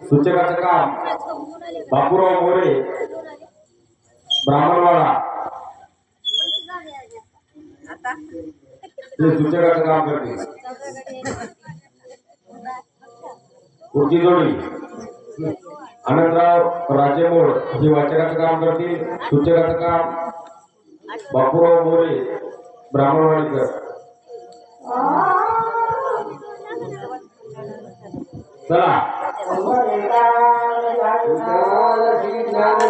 सूचकाचं काम बापूराव मोरे ब्राह्मणवाडा. ते सूचकाचं काम करतील. पुढची जोडी आनंदराव राजेमोड हे वाचकाचं काम करतील सूचकाचं काम. बापूराव मोरे ब्राह्मणवाडीकर. चला. पंढरनाथ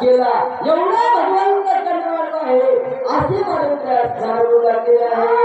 केला. एवढा भगवंत करणार आहे. असे मला सांगू लागले आहे.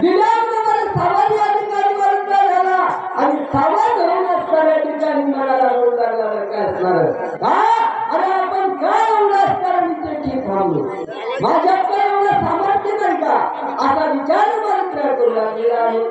जिल्ह्यामध्ये दिल्याबरोबर अधिकारी बरोबर झाला. आणि समाज धरून असणाऱ्या ठिकाणी मनाला रोड लागला तर काय असणार? का अरे आपण काय एवढं असणार मी ते ठीक थांबलो? माझ्याकडे एवढं सामर्थ्य नाही का? असा विचार मला तयार करू लागलेला आहे.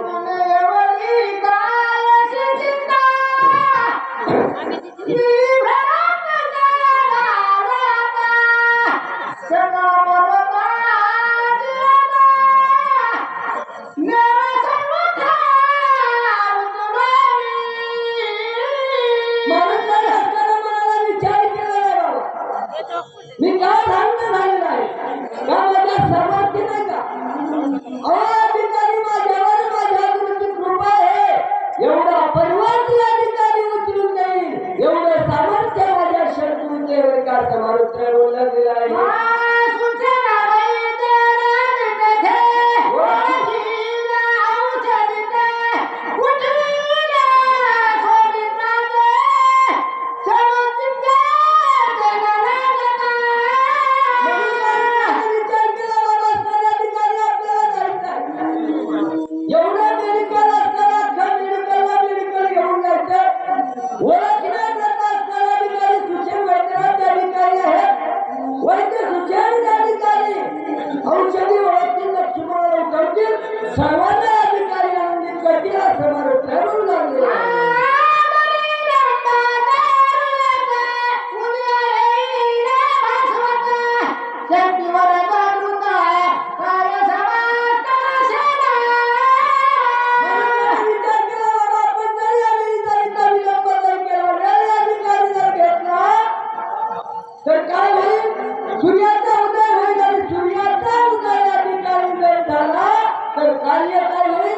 કાર્યકારી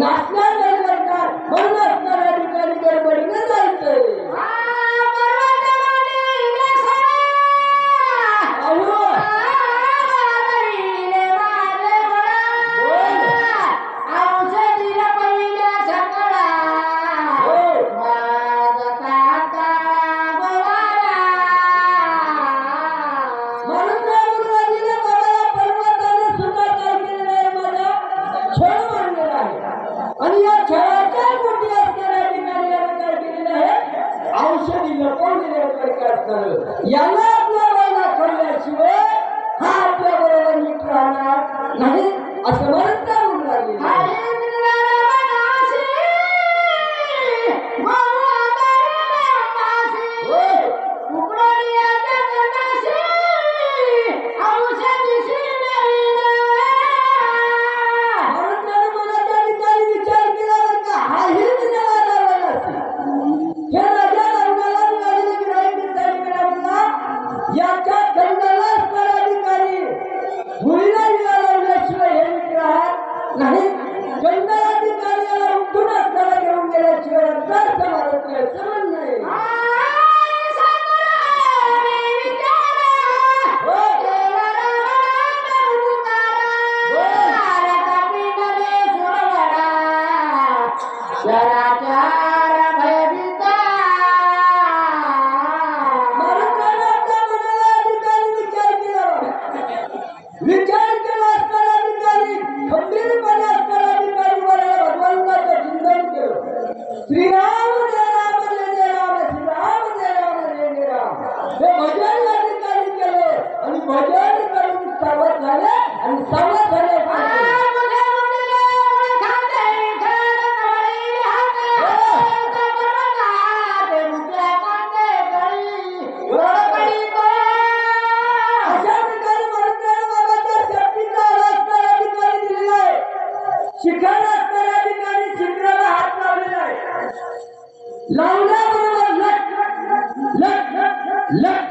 નાશનાર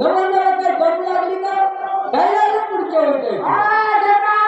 नवंतरात जर बंद लागली तर काय पुढच्या होते